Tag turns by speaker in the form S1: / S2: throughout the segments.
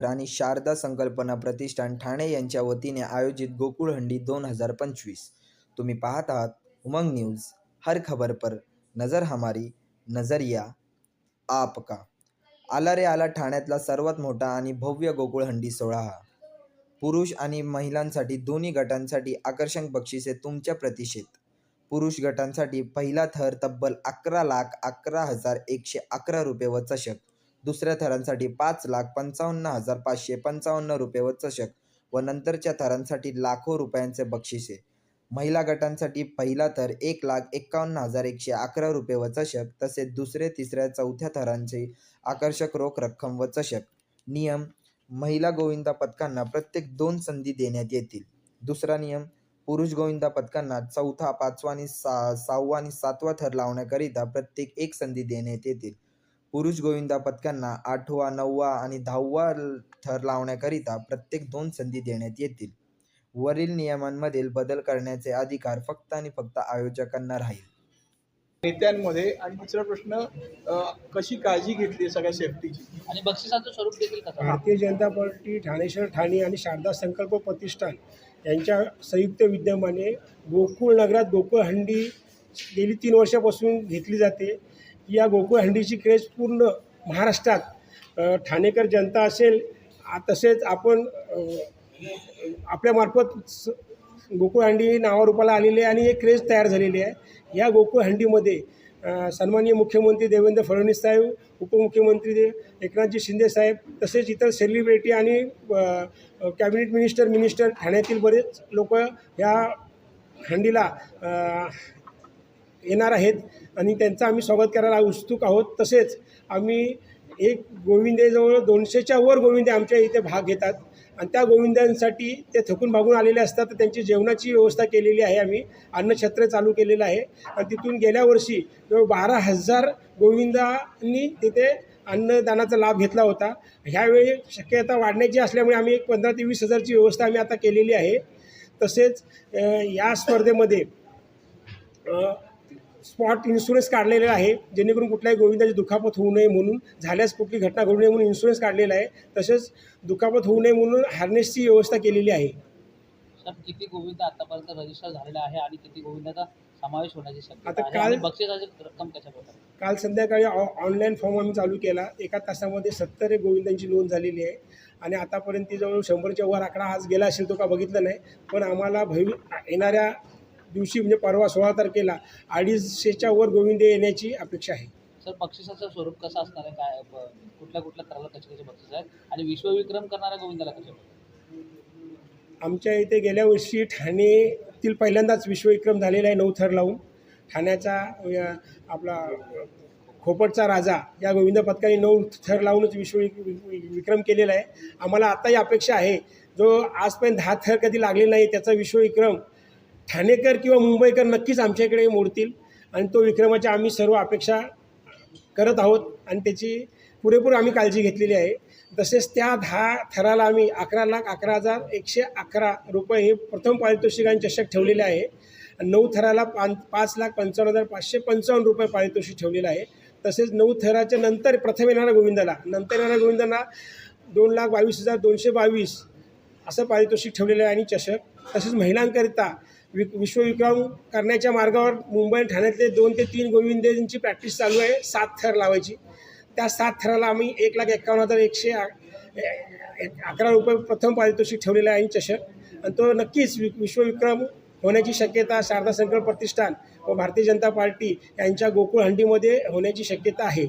S1: राणी शारदा संकल्पना प्रतिष्ठान ठाणे यांच्या वतीने आयोजित गोकुळ हंडी दोन हजार पंचवीस. तुम्ही पाहत आहात उमंग न्यूज हर खबर पर नजर हमारी नजरिया. आपका आला रे आला ठाण्यातला सर्वात मोठा आणि भव्य गोकुळ हंडी सोहळा पुरुष आणि महिलांसाठी दोन्ही गटांसाठी आकर्षक बक्षिसे तुमच्या प्रतिषेत पुरुष गटांसाठी पहिला थर तब्बल अकरा लाख अकरा हजार एकशे अकरा रुपये व चषक. दुसऱ्या थरांसाठी पाच लाख पंचावन्न हजार पाचशे पंचावन्न रुपये व चषक व नंतरच्या थरांसाठी लाखो रुपयांचे बक्षिसे महिला गटांसाठी पहिला थर एक लाख एक्कावन्न हजार एकशे अकरा रुपये व चषक तसेच दुसरे तिसऱ्या चौथ्या थरांचे आकर्षक रोख रक्कम व चषक. नियम महिला गोविंदा पथकांना प्रत्येक दोन संधी देण्यात येतील. दुसरा नियम पुरुष गोविंदा पथकांना चौथा पाचवा आणि सा सहावा आणि सातवा थर लावण्याकरिता प्रत्येक एक संधी देण्यात येतील. पुरुष गोविंदा पथकांना आठवा नववा आणि दहावा थर लावण्याकरिता प्रत्येक दोन संधी देण्यात येतील. वरील नियमांमधील बदल करण्याचे अधिकार फक्त आणि फक्त आयोजकांना राहील.
S2: नेत्यांमध्ये आणि दुसरा प्रश्न कशी काळजी घेतली सगळ्या सेफ्टीची?
S3: आणि बक्षिसाचं स्वरूप देखील कसं
S4: भारतीय जनता पार्टी ठाणेश्वर ठाणे आणि शारदा संकल्प प्रतिष्ठान यांच्या संयुक्त विद्यमाने गोकुळ नगरात गोकुळ हंडी गेली तीन वर्षापासून घेतली जाते. या गोकुळ हंडीची क्रेज पूर्ण महाराष्ट्रात ठाणेकर जनता असेल तसेच आपण आपल्यामार्फत स- गोकुळ हंडी नावारूपाला आलेली आहे आणि एक क्रेज तयार झालेली आहे. या गोकुळ हंडीमध्ये सन्माननीय मुख्यमंत्री देवेंद्र फडणवीस साहेब उपमुख्यमंत्री दे एकनाथजी शिंदे साहेब तसेच इतर सेलिब्रिटी आणि कॅबिनेट मिनिस्टर मिनिस्टर ठाण्यातील बरेच लोक या हंडीला येणार आहेत आणि त्यांचं आम्ही स्वागत करायला उत्सुक आहोत. तसेच आम्ही एक गोविंदेजवळ दोनशेच्या वर गोविंदे आमच्या इथे भाग घेतात. आणि त्या गोविंदांसाठी ते थकून भागून आलेले असतात. तर त्यांची जेवणाची व्यवस्था केलेली आहे आम्ही. अन्नछत्र चालू केलेलं आहे. आणि तिथून गेल्या वर्षी जवळ बारा हजार गोविंदांनी तिथे अन्नदानाचा लाभ घेतला होता. ह्यावेळी शक्यता वाढण्याची असल्यामुळे आम्ही एक पंधरा ते वीस हजारची व्यवस्था आम्ही आता केलेली आहे. तसेच या स्पर्धेमध्ये स्पॉट इन्शुरन्स काढलेला आहे. जेणेकरून कुठल्याही गोविंदाची दुखापत होऊ नये म्हणून झाल्यास कुठली घटना घडू नये म्हणून इन्शुरन्स काढलेला आहे. तसेच दुखापत होऊ नये म्हणून हार्नेसची व्यवस्था केलेली आहे.
S3: किती गोविंद आतापर्यंत रजिस्टर झालेले आहे आणि किती गोविंदाचा समावेश होण्याची शक्यता
S4: आता काल-
S3: आणि बक्षिसाची रक्कम कशा प्रकारे
S4: काल संध्याकाळी ऑ ऑनलाईन फॉर्म आम्ही चालू केला. एका तासामध्ये सत्तर एक गोविंदांची नोंद झालेली आहे. आणि आतापर्यंत जवळ शंभरच्या वर आकडा आज गेला असेल तो का बघितलं नाही. पण आम्हाला भवि येणाऱ्या दिवशी म्हणजे परवा सोळा तारखेला अडीचशेच्या वर गोविंदे येण्याची अपेक्षा आहे.
S3: सर बक्षिसाचं स्वरूप कसं असणार आहे? काय कुठल्या कुठल्या तराला कसे कसे बक्षीस आहेत? आणि विश्वविक्रम करणाऱ्या गोविंदाला कसे
S4: आमच्या इथे गेल्या वर्षी ठाणेतील पहिल्यांदाच विश्वविक्रम झालेला आहे नऊ थर लावून. ठाण्याचा अ, आपला खोपटचा राजा या गोविंद पथकाने नऊ थर लावूनच विश्व विक्रम केलेला आहे. आम्हाला आताही अपेक्षा आहे. जो आजपर्यंत दहा थर कधी लागले नाही त्याचा विश्वविक्रम ठाणेकर किंवा मुंबईकर नक्कीच आमच्याकडे मोडतील. आणि तो विक्रमाच्या आम्ही सर्व अपेक्षा करत आहोत. आणि त्याची पुरेपूर आम्ही काळजी घेतलेली आहे. तसेच त्या दहा थराला आम्ही अकरा लाख अकरा हजार एकशे अकरा रुपये हे प्रथम पारितोषिक आणि चषक ठेवलेले आहे. नऊ थराला पाच पाच लाख पंचावन्न हजार पाचशे पंचावन्न रुपये पारितोषिक ठेवलेलं आहे. तसेच नऊ थराच्या नंतर प्रथम येणाऱ्या गोविंदाला. नंतर येणाऱ्या गोविंदांना दोन लाख बावीस हजार दोनशे बावीस असं पारितोषिक ठेवलेलं आहे आणि चषक. तसेच महिलांकरिता वि विश्वविक्रम करण्याच्या मार्गावर मुंबई आणि ठाण्यातले दोन ते तीन गोविंदेंची प्रॅक्टिस चालू आहे. सात थर लावायची. त्या सात थराला आम्ही एक लाख एक्कावन्न हजार एकशे अकरा रुपये प्रथम पारितोषिक ठेवलेलं आहे आणि चषक आणि तो नक्कीच वि विश्वविक्रम होण्याची शक्यता शारदा संकल्प प्रतिष्ठान व भारतीय जनता पार्टी यांच्या गोकुळ हंडीमध्ये होण्याची शक्यता आहे.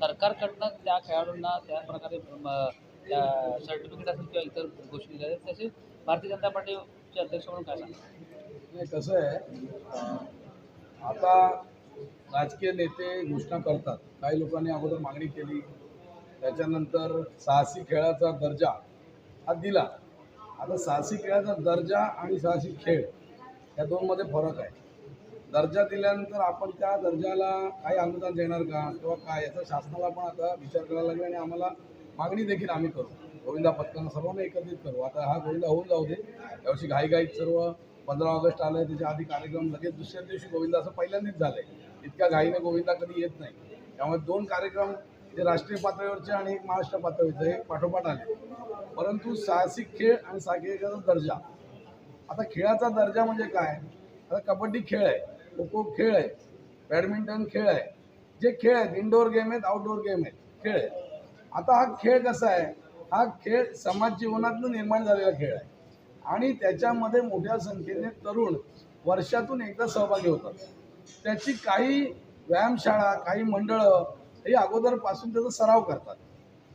S3: सरकारकडनं त्या खेळाडूंना त्या प्रकारे सर्टिफिकेट असेल किंवा इतर गोष्टी दिल्या आहेत तसे भारतीय जनता पार्टीचे अध्यक्ष म्हणून काय सांगा
S5: कसं आहे आता राजकीय नेते घोषणा करतात. काही लोकांनी अगोदर मागणी केली. त्याच्यानंतर साहसी खेळाचा दर्जा हा दिला. आता साहसी खेळाचा दर्जा आणि साहसी खेळ या दोनमध्ये फरक आहे. दर्जा दिल्यानंतर आपण त्या दर्जाला काही अनुदान देणार का? किंवा काय? याचा शासनाला पण आता विचार करायला लागेल आणि आम्हाला मागणी देखील आम्ही करू. गोविंदा पथकांना सर्वांना एकत्रित करू. आता हा गोविंदा होऊन जाऊ दे. यावर्षी घाईघाईत सर्व पंधरा ऑगस्ट आलं त्याच्या आधी कार्यक्रम लगेच दुसऱ्या दिवशी गोविंदा असं पहिल्यांदाच झालं आहे इतक्या घाईने गोविंदा कधी येत नाही. त्यामुळे दोन कार्यक्रम ते राष्ट्रीय पातळीवरचे आणि एक महाराष्ट्र पातळीवरचे हे पाठोपाठ आले. परंतु साहसिक खेळ आणि साहसिकाचा दर्जा. आता खेळाचा दर्जा म्हणजे काय? आता कबड्डी खेळ आहे खो खो खेळ आहे बॅडमिंटन खेळ आहे. जे खेळ आहेत इनडोअर गेम आहेत आउटडोअर गेम आहेत खेळ आहेत. आता हा खेळ कसा आहे? हा खेळ समाज जीवनातून निर्माण झालेला खेळ आहे. आणि त्याच्यामध्ये मोठ्या संख्येने तरुण वर्षातून एकदा सहभागी होतात. त्याची काही व्यायामशाळा काही मंडळं ही अगोदरपासून त्याचा सराव करतात.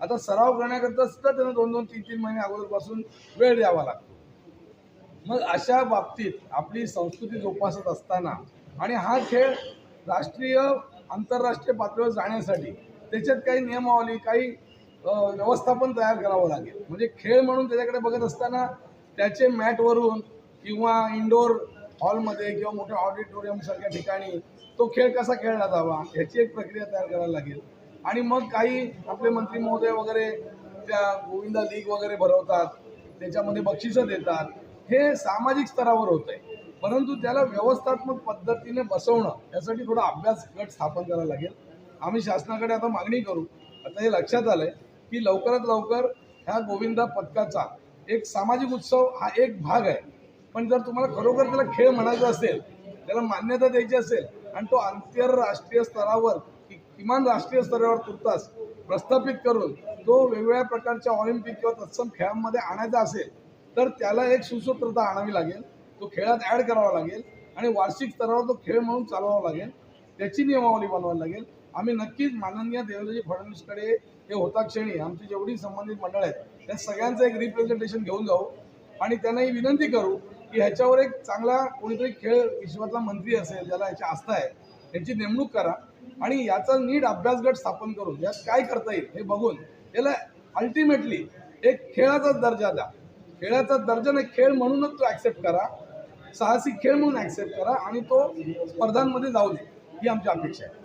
S5: आता सराव करण्याकरता सुद्धा त्यांना दोन दोन तीन तीन महिने अगोदरपासून वेळ द्यावा लागतो. मग अशा बाबतीत आपली संस्कृती जोपासत असताना आणि हा खेळ राष्ट्रीय आंतरराष्ट्रीय पातळीवर जाण्यासाठी त्याच्यात काही नियमावली काही व्यवस्थापन तयार करावं लागेल. म्हणजे खेळ म्हणून त्याच्याकडे बघत असताना त्याचे मॅटवरून किंवा इंडोर हॉलमध्ये किंवा मोठ्या ऑडिटोरियम सारख्या ठिकाणी तो खेळ कसा खेळला जावा ह्याची एक प्रक्रिया तयार करायला लागेल. आणि मग काही आपले मंत्री महोदय वगैरे त्या गोविंदा लीग वगैरे भरवतात त्याच्यामध्ये बक्षिसं देतात हे सामाजिक स्तरावर होत आहे परंतु त्याला व्यवस्थात्मक पद्धतीने बसवणं यासाठी थोडा अभ्यास गट स्थापन करायला लागेल. आम्ही शासनाकडे आता मागणी करू. आता हे लक्षात आलं आहे की लवकरात लवकर ह्या गोविंदा पथकाचा एक सामाजिक उत्सव हा एक भाग आहे. पण जर तुम्हाला खरोखर त्याला खेळ म्हणायचा असेल त्याला मान्यता द्यायची असेल आणि तो आंतरराष्ट्रीय स्तरावर कि- किमान राष्ट्रीय स्तरावर तुर्तास प्रस्थापित करून तो वेगवेगळ्या प्रकारच्या ऑलिम्पिक किंवा तत्सम खेळांमध्ये आणायचा असेल तर त्याला एक सुसूत्रता आणावी लागेल. तो खेळात ॲड करावा लागेल आणि वार्षिक स्तरावर तो खेळ म्हणून चालवावा लागेल. त्याची नियमावली बनवावी लागेल. आम्ही नक्कीच माननीय देवेंद्रजी फडणवीसकडे हे होता क्षणी आमची जेवढी संबंधित मंडळ आहेत त्या सगळ्यांचं एक रिप्रेझेंटेशन घेऊन जाऊ. आणि त्यांना ही विनंती करू की ह्याच्यावर एक चांगला कोणीतरी खेळ विश्वातला मंत्री असेल ज्याला याची आस्था आहे त्यांची नेमणूक करा. आणि याचा नीट अभ्यास गट स्थापन करून यात काय करता येईल हे बघून याला अल्टिमेटली एक खेळाचा दर्जा द्या. खेळाचा दर्जा नाही खेळ म्हणूनच तो ॲक्सेप्ट करा. साहसी खेळ म्हणून ॲक्सेप्ट करा आणि तो स्पर्धांमध्ये जाऊ दे ही आमची अपेक्षा आहे.